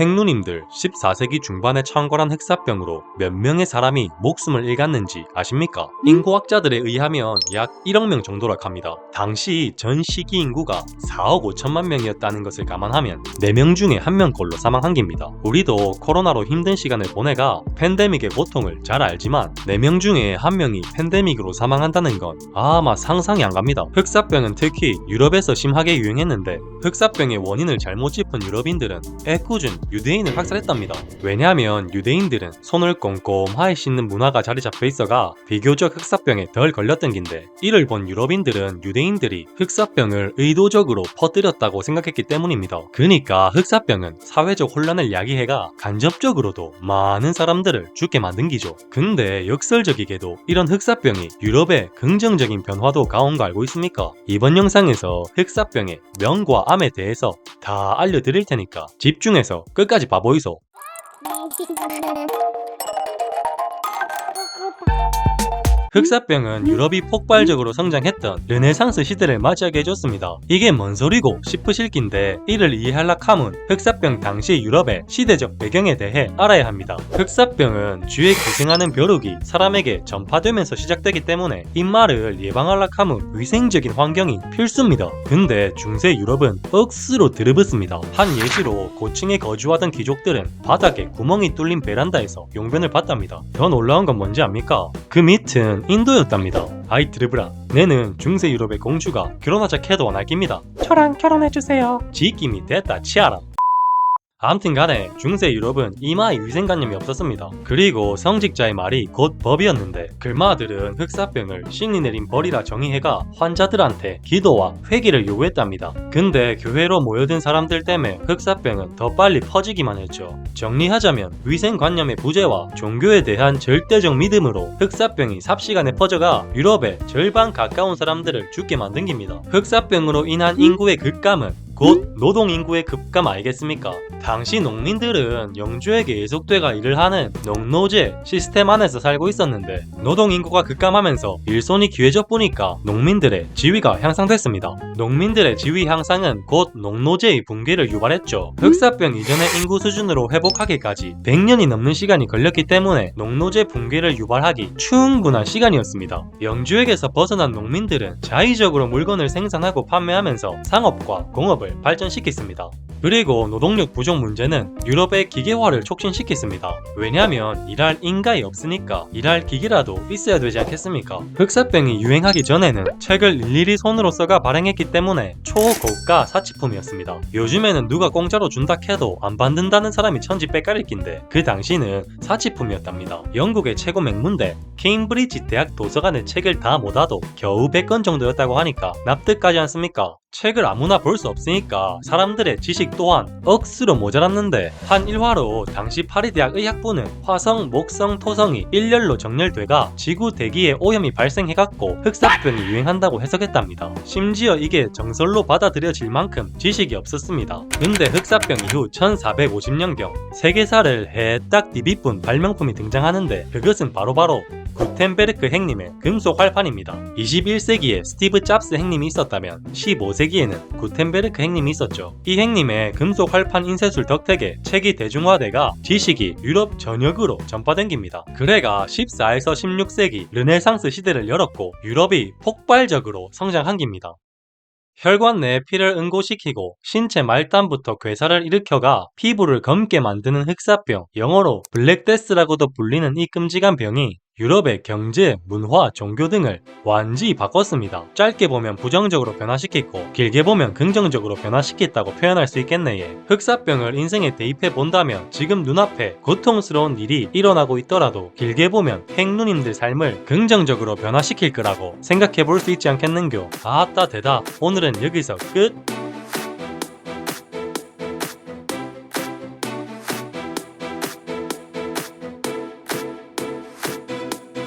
행누님들 14세기 중반에 창궐한 흑사병으로 몇 명의 사람이 목숨을 잃었는지 아십니까? 인구학자들에 의하면 약 1억 명 정도라 합니다. 당시 전 시기 인구가 4억 5천만 명이었다는 것을 감안하면 4명 중에 1명 꼴로 사망한 겁니다. 우리도 코로나로 힘든 시간을 보내가 팬데믹의 고통을 잘 알지만 4명 중에 1명이 팬데믹으로 사망한다는 건 아마 상상이 안 갑니다. 흑사병은 특히 유럽에서 심하게 유행했는데 흑사병의 원인을 잘못 짚은 유럽인들은 애꿎은 유대인을 학살했답니다. 왜냐하면 유대인들은 손을 꼼꼼하게 씻는 문화가 자리 잡혀 있어가 비교적 흑사병에 덜 걸렸던 긴데 이를 본 유럽인들은 유대인들이 흑사병을 의도적으로 퍼뜨렸다고 생각했기 때문입니다. 그러니까 흑사병은 사회적 혼란을 야기해가 간접적으로도 많은 사람들을 죽게 만든 기죠. 근데 역설적이게도 이런 흑사병이 유럽에 긍정적인 변화도 가온 거 알고 있습니까? 이번 영상에서 흑사병의 명과 암에 대해서 다 알려드릴 테니까 집중해서 끝까지 봐보이소. 흑사병은 유럽이 폭발적으로 성장했던 르네상스 시대를 맞이하게 해줬습니다. 이게 뭔 소리고 싶으실 낀데 이를 이해하려 함은 흑사병 당시 유럽의 시대적 배경에 대해 알아야 합니다. 흑사병은 쥐에 기생하는 벼룩이 사람에게 전파되면서 시작되기 때문에 이 말을 예방하려 함은 위생적인 환경이 필수입니다. 근데 중세 유럽은 억수로 드르붓습니다. 한 예시로 고층에 거주하던 귀족들은 바닥에 구멍이 뚫린 베란다에서 용변을 봤답니다. 더 놀라운 건 뭔지 압니까? 그 밑은 인도였답니다. 아이 드르브라 내는 중세 유럽의 공주가 결혼하자 캐도 원할깁니다. 저랑 결혼해주세요. 지끼미 됐다 치아라. 아무튼 간에 중세 유럽은 이마에 위생관념이 없었습니다. 그리고 성직자의 말이 곧 법이었는데 글마들은 흑사병을 신이 내린 벌이라 정의해가 환자들한테 기도와 회개를 요구했답니다. 근데 교회로 모여든 사람들 때문에 흑사병은 더 빨리 퍼지기만 했죠. 정리하자면 위생관념의 부재와 종교에 대한 절대적 믿음으로 흑사병이 삽시간에 퍼져가 유럽의 절반 가까운 사람들을 죽게 만든 겁니다. 흑사병으로 인한 인구의 급감은 곧 노동 인구의 급감 아니겠습니까? 당시 농민들은 영주에게 예속돼가 일을 하는 농노제 시스템 안에서 살고 있었는데 노동 인구가 급감하면서 일손이 귀해져 보니까 농민들의 지위가 향상됐습니다. 농민들의 지위 향상은 곧 농노제의 붕괴를 유발했죠. 흑사병 이전의 인구 수준으로 회복하기까지 100년이 넘는 시간이 걸렸기 때문에 농노제 붕괴를 유발하기 충분한 시간이었습니다. 영주에게서 벗어난 농민들은 자의적으로 물건을 생산하고 판매하면서 상업과 공업을 발전시켰습니다. 그리고 노동력 부족 문제는 유럽의 기계화를 촉진시켰습니다. 왜냐하면 일할 인가이 없으니까 일할 기계라도 있어야 되지 않겠습니까? 흑사병이 유행하기 전에는 책을 일일이 손으로 써가 발행했기 때문에 초고가 사치품이었습니다. 요즘에는 누가 공짜로 준다 해도 안 받는다는 사람이 천지 빼까릴긴데 그 당시는 사치품이었답니다. 영국의 최고 맹문대 케임브리지 대학 도서관의 책을 다 모아도 겨우 100권 정도였다고 하니까 납득가지 않습니까? 책을 아무나 볼 수 없으니까 사람들의 지식 또한 억수로 모자랐는데 한 일화로 당시 파리대학 의학부는 화성, 목성, 토성이 일렬로 정렬돼가 지구 대기에 오염이 발생해갖고 흑사병이 유행한다고 해석했답니다. 심지어 이게 정설로 받아들여질 만큼 지식이 없었습니다. 근데 흑사병 이후 1450년경 세계사를 해 딱 디비뿐 발명품이 등장하는데 그것은 바로바로 구텐베르크 행님의 금속 활판입니다. 21세기에 스티브 잡스 행님이 있었다면 15세기에는 구텐베르크 행님이 있었죠. 이 행님의 금속 활판 인쇄술 덕택에 책이 대중화돼가 지식이 유럽 전역으로 전파된 겁니다. 그래가 14에서 16세기 르네상스 시대를 열었고 유럽이 폭발적으로 성장한 겁니다. 혈관 내에 피를 응고시키고 신체 말단부터 괴사를 일으켜가 피부를 검게 만드는 흑사병, 영어로 블랙데스라고도 불리는 이 끔찍한 병이 유럽의 경제, 문화, 종교 등을 완전히 바꿨습니다. 짧게 보면 부정적으로 변화시켰고 길게 보면 긍정적으로 변화시켰다고 표현할 수 있겠네 예. 흑사병을 인생에 대입해 본다면 지금 눈앞에 고통스러운 일이 일어나고 있더라도 길게 보면 행누님들 삶을 긍정적으로 변화시킬 거라고 생각해 볼 수 있지 않겠는겨. 아따 대다 오늘은 여기서 끝!